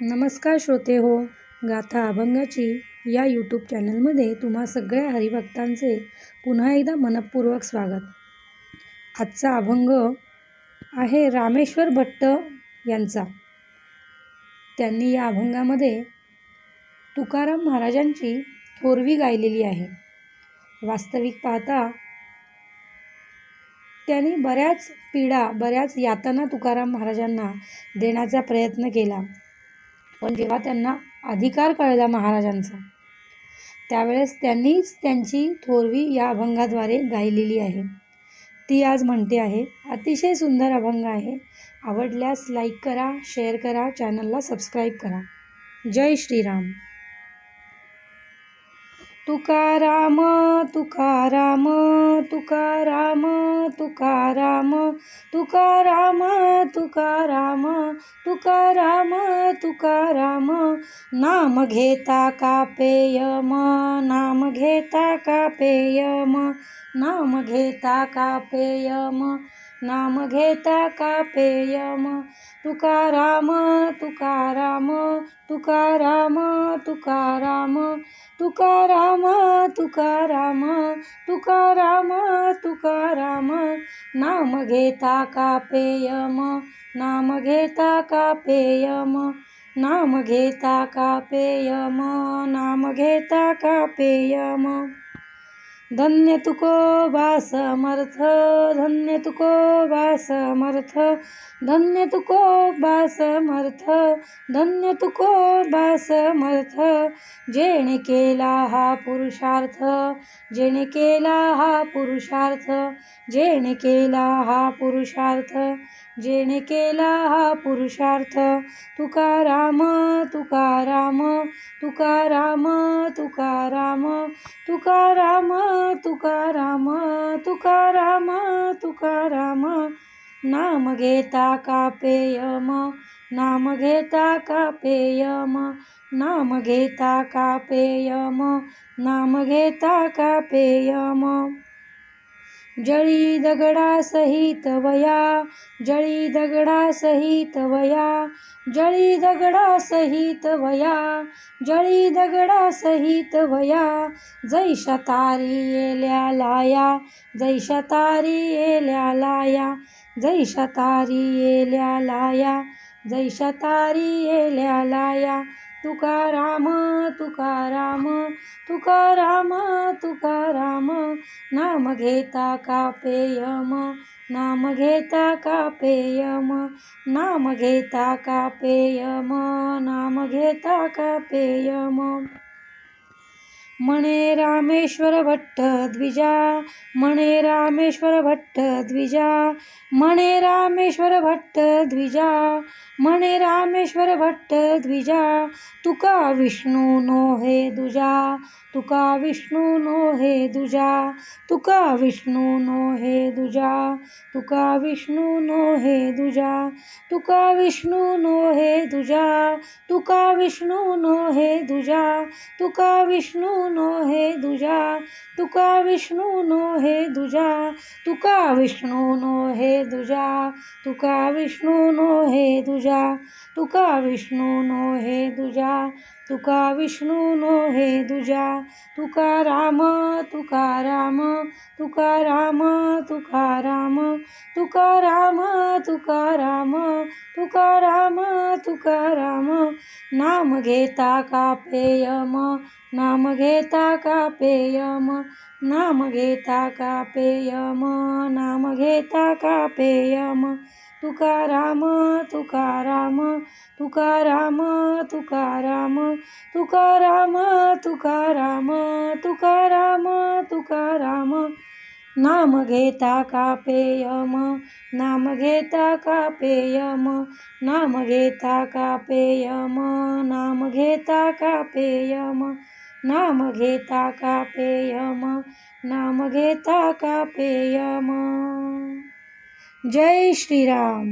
नमस्कार श्रोते हो गाथा अभंगाची या यूट्यूब चॅनलमध्ये तुम्हा सगळ्या हरिभक्तांचे पुन्हा एकदा मनपूर्वक स्वागत. आजचा अभंग आहे रामेश्वर भट्ट यांचा. त्यांनी या अभंगामध्ये तुकाराम महाराजांची थोरवी गायलेली आहे. वास्तविक पाहता त्यांनी बऱ्याच पीडा बऱ्याच यातना तुकाराम महाराजांना देण्याचा प्रयत्न केला. पण जेव्हा त्यांना अधिकार कळला महाराजांचा त्यावेळेस त्यांनीच त्यांची थोरवी या अभंगाद्वारे गायलेली आहे. ती आज म्हणते आहे अतिशय सुंदर अभंग आहे. आवडल्यास लाईक करा शेअर करा चॅनलला सबस्क्राईब करा. जय श्रीराम. तुकाराम तुकाराम तुकाराम. तुकाराम तुकाराम तुकाराम तुकाराम तुकाराम. नाम घेता का पेयम? नाम घेता का पेयम? नाम घेता का पेयम? नाम घेता का पेयम? तुकाराम तुकाराम तुकाराम तुकाराम तुकाराम तुकाराम तुकाराम तुकाराम. नाम घेता का पेयम? नाम घेता का पेयम? नाम घेता का पेयम? नाम घेता का पेयम? धन्य तुको वास समर्थ धन्य तुको वास समर्थ धन्य तुको वास समर्थ धन्य तुको वास समर्थ जेणे केला हा पुरुषार्थ जेणे केला हा पुरुषार्थ जेणे केला हा पुरुषार्थ जेणे केला हा पुरुषार्थ तुकाराम तुकाराम तुकाराम तुकाराम तुकाराम तुकाराम तुकाराम तुकाराम. नाम घेता का पेयम? नाम घेता का पेयम? नाम घेता का पेयम? नाम घेता का पेयम? जळी दगडा सहित वया जळी दगडा सहित वया जळी दगडा सहित वया जळी दगडा सहित वया जैशा तारी येल्या लाया जैशा तारी येल्या लाया जैशा तारी येल्या लाया जैशा तारी येल्या लाया तुकाराम तुकाराम तुकाराम तुकाराम नाम घेता का पेयम? नाम घेता का पेयम? नाम घेता का पेयम? नाम घेता का पेयम? म्हणे रामेश्वर भट्ट द्विजा म्हणे रामेश्वर भट्ट द्विजा म्हणे रामेश्वर भट्ट द्विजा म्हणे रामेश्वर भट्ट द्विजा तुका विष्णू नो हे दुजा तुका विष्णू नो हे दुजा तुका विष्णू नो हे दुजा तुका विष्णू नो हे दुजा तुका विष्णू नो हे दुजा तुका विष्णू नो हे दुजा तुका विष्णू नो हे दुजा तुका विष्णू नो हे दुजा तुका विष्णू नो हे दुजा तुका विष्णू नो हे दुजा तुका विष्णू नो हे दुजा तुका विष्णू नो हे दुजा तुका राम तुका राम तुका राम तुका राम तुका राम तुका राम तुका राम तुका राम. नाम घेता का पेयम नाम घेता का पेयम नाम घेता का पेयम नाम घेता का पेयम. तुकाराम तुकाराम तुकाराम तुकाराम तुकाराम तुकाराम तुकाराम तुकाराम. नाम घेता का पेयम? नाम घेता का पेयम? नाम घेता का पेयम? नाम घेता का पेयम? नाम घेता का पेयम? नाम घेता का पेयम? जय श्रीराम.